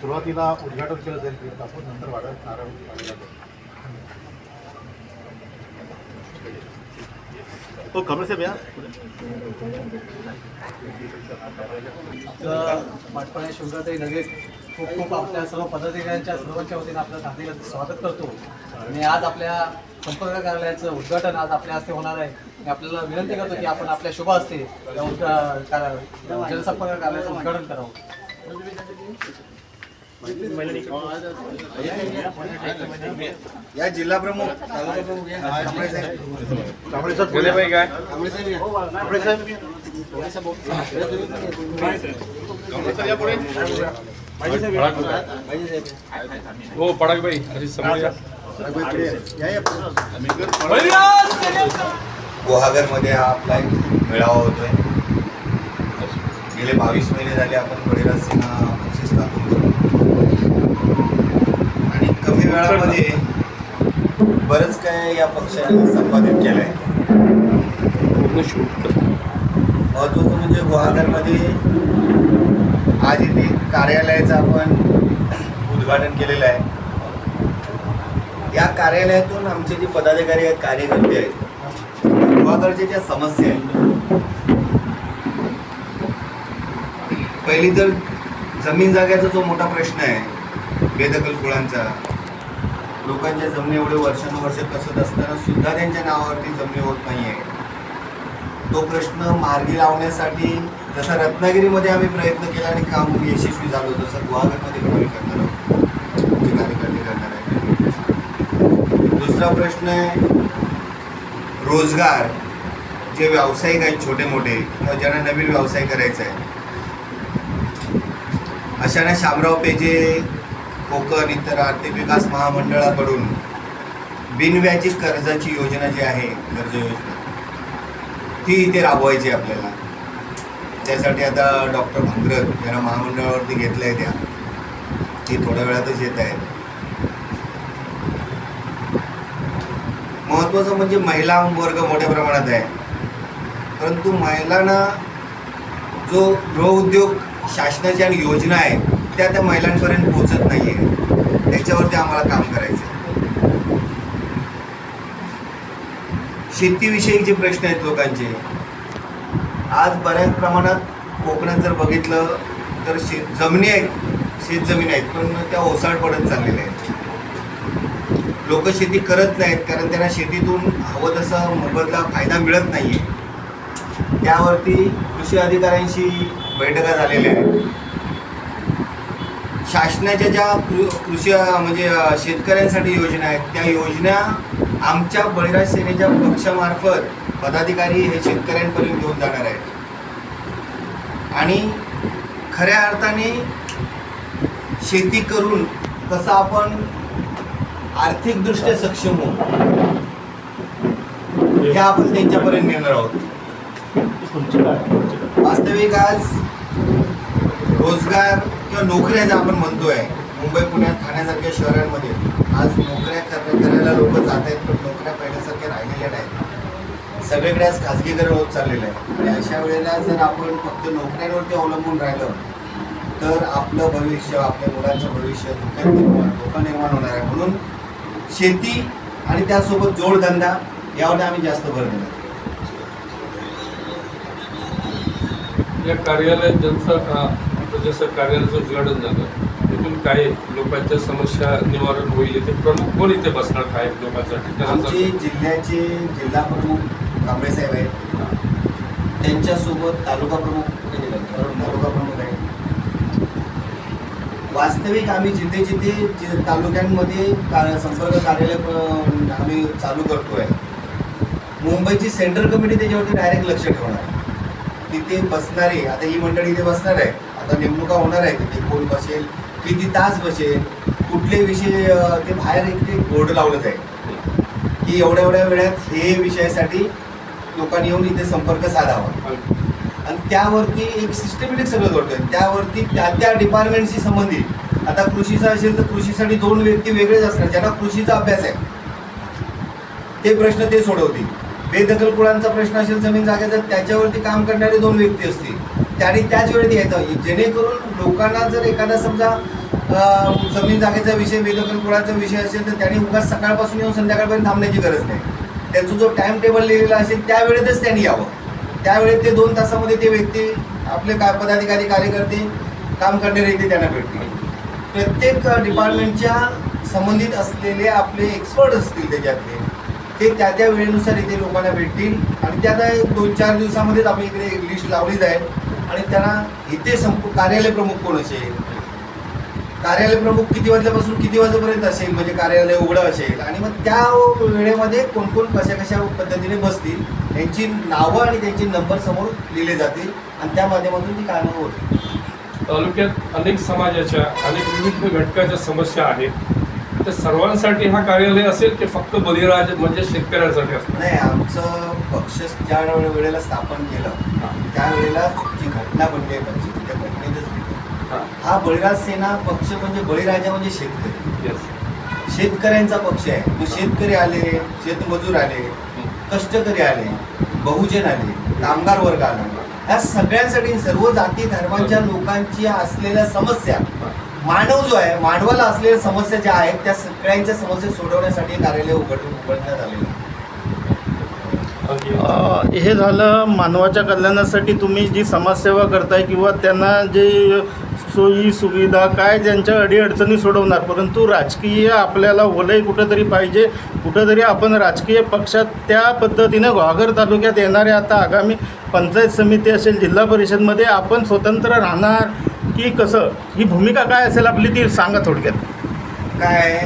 सुरुवातीला उद्घाटन केलं जाईल केक कापून नंतर वाढत नारळ हो कमल साहेब या. आपलं शिवराताई शिवरात्री खूप खूप आपल्या सर्व पदाधिकाऱ्यांच्या सर्वांच्या वतीनं आपल्या हार्दिक स्वागत करतो. आणि आज आपल्या संपर्क कार्यालयाचं उद्घाटन आज आपल्या हस्ते होणार आहे. मी आपल्याला विनंती करतो की आपण आपल्या शुभ हस्ते जनसंपर्क कार्यालयाचं उद्घाटन करावं. या जिल्हा प्रमुख हो पडाक बाई अरे समोर. गुहागरमध्ये हा आपला एक मेळावा होतोय. गेले बावीस महिने झाले आपण बळीराज सिन्हा पक्ष स्थापन करून आणि कमी वेळामध्ये बरंच काय या पक्षाने संपादित शूट महत्वाचं म्हणजे गुहागरमध्ये आज इथे कार्यालयाचं आपण उद्घाटन केलेलं आहे. या कार्यालयातून आमचे जे पदाधिकारी आहेत कार्यकर्ते आहेत गुहागरच्या ज्या समस्या आहेत पहिली तर जमीन जाग्याचा जो मोठा प्रश्न आहे बेदखल कुळांचा लोकांच्या जमिनी एवढे वर्षानुवर्ष कसत असताना सुद्धा त्यांच्या नावावरती जमिनी होत नाही आहे तो प्रश्न मार्गी लावण्यासाठी जसा रत्नागिरीमध्ये आम्ही प्रयत्न केला आणि काम यशस्वी झालो तसं गुहागरमध्ये पण आम्ही करणार आहोत. कार्यकर्ते करणार आहे दुसरा प्रश्न आहे रोजगार. जे व्यावसायिक आहेत छोटे मोठे किंवा ज्यांना नवीन व्यवसाय करायचा आहे अशाने शामराव पेजे कोकण इतर आर्थिक विकास महामंडळाकडून बिनव्याजी कर्जाची योजना जी आहे कर्ज योजना ती इथे राबवायची आहे आपल्याला. त्यासाठी आता डॉक्टर भंगरत यांना महामंडळावरती घेतलं आहे त्या. ती थोड्या वेळातच येत आहेत. महत्त्वाचं म्हणजे महिला वर्ग मोठ्या प्रमाणात आहे. परंतु महिलांना जो गृहउद्योग शासनाच्या आणि योजना आहेत त्या त्या महिलांपर्यंत पोहोचत नाही आहे त्याच्यावरती आम्हाला काम करायचं आहे शेतीविषयी जे प्रश्न आहेत लोकांचे आज बऱ्याच प्रमाणात कोकणात जर बघितलं तर शेत जमिनी आहेत शेत जमिनी आहेत पण त्या ओसाड पडत चाललेल्या आहेत. लोक शेती करत नाहीत कारण त्यांना शेतीतून हवं तसा मोबदला फायदा मिळत नाही आहे त्यावरती कृषी अधिकाऱ्यांशी बैठका झालेल्या आहेत. शासनाच्या ज्या कृषी म्हणजे शेतकऱ्यांसाठी योजना आहेत त्या योजना आमच्या बळीराज सेनेच्या पक्षामार्फत पदाधिकारी हे शेतकऱ्यांपर्यंत घेऊन जाणार आहेत. आणि खऱ्या अर्थाने शेती करून कसं आपण आर्थिकदृष्ट्या सक्षम होऊ हे आपण त्यांच्यापर्यंत नेणार आहोत. वास्तविक आज रोजगार किंवा नोकऱ्या ज्या आपण म्हणतोय मुंबई पुण्यात ठाण्यासारख्या शहरांमध्ये आज नोकऱ्या करण्या करायला लोक जात आहेत पण नोकऱ्या पहिल्यासारख्या राहिलेल्या नाहीत. सगळीकडे आज खाजगीकरण होत चाललेलं आहे. आणि अशा वेळेला जर आपण फक्त नोकऱ्यांवरती अवलंबून राहिलं तर आपलं भविष्य आपल्या मुलांचं भविष्य धोक्यात निर्माण धोका निर्माण होणार आहे. म्हणून शेती आणि त्यासोबत जोडधंदा यावर आम्ही जास्त भर देणार या कार्यालयात ज्यांचं जसं कार्यालयाचं उद्घाटन झालं तिथून काय लोकांच्या समस्या निवारण होईल इथे. प्रमुख कोण इथे बसणार काय लोकांसाठी? आमचे जिल्ह्याचे जिल्हा प्रमुख कांबळे साहेब आहेत. त्यांच्यासोबत तालुका प्रमुख तालुका प्रमुख आहेत. वास्तविक आम्ही जिथे जिथे जि- तालुक्यांमध्ये का- संपर्क कार्यालय आम्ही चालू करतोय. मुंबईची सेंट्रल कमिटी त्याच्यावरती डायरेक्ट लक्ष ठेवणार आहे. तिथे बसणारे आता ही मंडळी इथे बसणार आहे. आता नेमणुका होणार आहे? तिथे कोण बसेल? किती तास बसेल? कुठले विषय ते बाहेर एक ते बोर्ड लावलं जाईल की एवढ्या एवढ्या वेळात हे विषयासाठी लोकांनी येऊन इथे संपर्क साधावा. आणि त्यावरती एक सिस्टमॅटिक सगळं घडतंय त्यावरती त्या त्या डिपार्टमेंटशी संबंधित. आता कृषीचा असेल तर कृषीसाठी दोन व्यक्ती वेगळेच असणार ज्यांना कृषीचा अभ्यास आहे. ते प्रश्न ते सोडवतील. बेदखल कुळांचा प्रश्न असेल जमीन जागेचा त्याच्यावरती काम करणारे दोन व्यक्ती असतील. त्याने त्याच वेळेत यायचं जेणेकरून लोकांना जर एखादा समजा जमीन जागेचा विषय वेदकल्पनाचा विषय असेल तर त्यांनी उगाच सकाळपासून येऊन संध्याकाळपर्यंत थांबण्याची गरज नाही. त्यांचं जो टाइम टेबल लिहिलेला असेल त्यावेळेतच त्यांनी यावं. त्यावेळेत ते दोन तासामध्ये ते व्यक्ती आपले काय पदाधिकारी कार्यकर्ते काम करणारे इथे त्यांना भेटतील. प्रत्येक डिपार्टमेंटच्या संबंधित असलेले आपले एक्सपर्ट असतील त्याच्यातले. ते त्या त्या वेळेनुसार इथे लोकांना भेटतील. आणि त्या आता दोन चार दिवसामध्येच आम्ही इकडे लिस्ट लावलीच आहे आणि त्यांना इथे संप कार्यालय प्रमुख कोण असेल? कार्यालय प्रमुख किती वाजल्यापासून किती वाजेपर्यंत असेल? म्हणजे कार्यालय उघडं असेल? आणि मग त्या वेळेमध्ये कोण कोण कशा कशा पद्धतीने बसतील? त्यांची नावं आणि त्यांचे नंबर समोर लिहिले जातील आणि त्या माध्यमातून ती कामं होतील. तालुक्यात अनेक समाजाच्या अनेक विविध घटकाच्या समस्या आहेत. त्या सर्वांसाठी हा कार्यालय असेल की फक्त बळीराज म्हणजे शेतकऱ्यांसाठी असणार नाही आमचं पक्ष ज्या वेळे- वेळेला स्थापन केलं त्यावेळेला घटना बनली आहे पक्षाची त्या घटनेतच. हा. बळीराज सेना पक्ष म्हणजे बळीराजा म्हणजे शेतकरी. शेतकऱ्यांचा पक्ष आहे. मग शेतकरी आले शेतमजूर आले कष्टकरी आले बहुजन आले कामगार वर्ग आला. या सगळ्यांसाठी सर्व जाती धर्मांच्या लोकांची असलेल्या समस्या मानव जो आहे मानवाला असलेल्या समस्या ज्या आहेत त्या सगळ्यांच्या समस्या सोडवण्यासाठी हे कार्यालय उघड उघडण्यात आलेलं आहे. हे झालं मानवाच्या कल्याणासाठी तुम्ही जी समाजसेवा करताय किंवा त्यांना जे सोयी सुविधा काय ज्यांच्या अडीअडचणी सोडवणार परंतु राजकीय आपल्याला वलय कुठंतरी पाहिजे कुठंतरी आपण राजकीय पक्षात त्या पद्धतीने घोघर तालुक्यात येणारे आता आगामी पंचायत समिती असेल जिल्हा परिषदमध्ये आपण स्वतंत्र राहणार की कसं? ही भूमिका काय असेल आपली ती सांगा थोडक्यात. काय?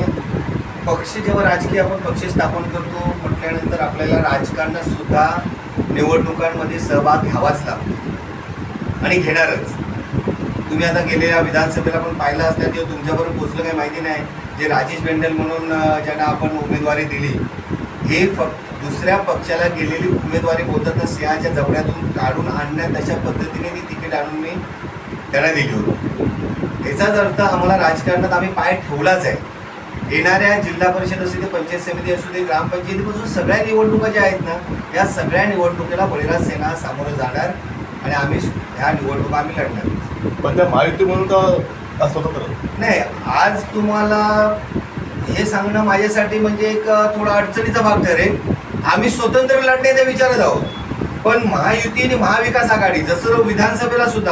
पक्ष जेव्हा राजकीय आपण पक्ष स्थापन करतो म्हटल्यानंतर आपल्याला राजकारणात सुद्धा निवडणुकांमध्ये सहभाग घ्यावाच लागतो. आणि घेणारच. तुम्ही आता गेलेल्या विधानसभेला पण पाहिलं असल्या तेव्हा तुमच्याबरोबर पोचलं काही माहिती नाही. जे राजेश बेंडल म्हणून ज्यांना आपण उमेदवारी दिली हे फक्त दुसऱ्या पक्षाला गेलेली उमेदवारी बोलताना सिंहाच्या जवळ्यातून काढून आणण्यात तशा पद्धतीने ती तिकीट आणून मी त्यांना दिली होती. याचाच अर्थ आम्हाला राजकारणात आम्ही पाय ठेवलाच आहे. येणाऱ्या जिल्हा परिषद असू दे पंचायत समिती असू दे ग्रामपंचायतीपासून सगळ्या निवडणुका ज्या आहेत ना या सगळ्या निवडणुकीला बळीराज सेना सामोरं जाणार आणि आम्ही ह्या निवडणुका आम्ही लढणार. पण त्या महायुती म्हणून का स्वतंत्र नाही आज तुम्हाला हे सांगणं माझ्यासाठी म्हणजे एक थोडा अडचणीचा भाग ठरेल. आम्ही स्वतंत्र लढण्याच्या विचारत आहोत. पण महायुती आणि महाविकास आघाडी जसं विधानसभेला सुद्धा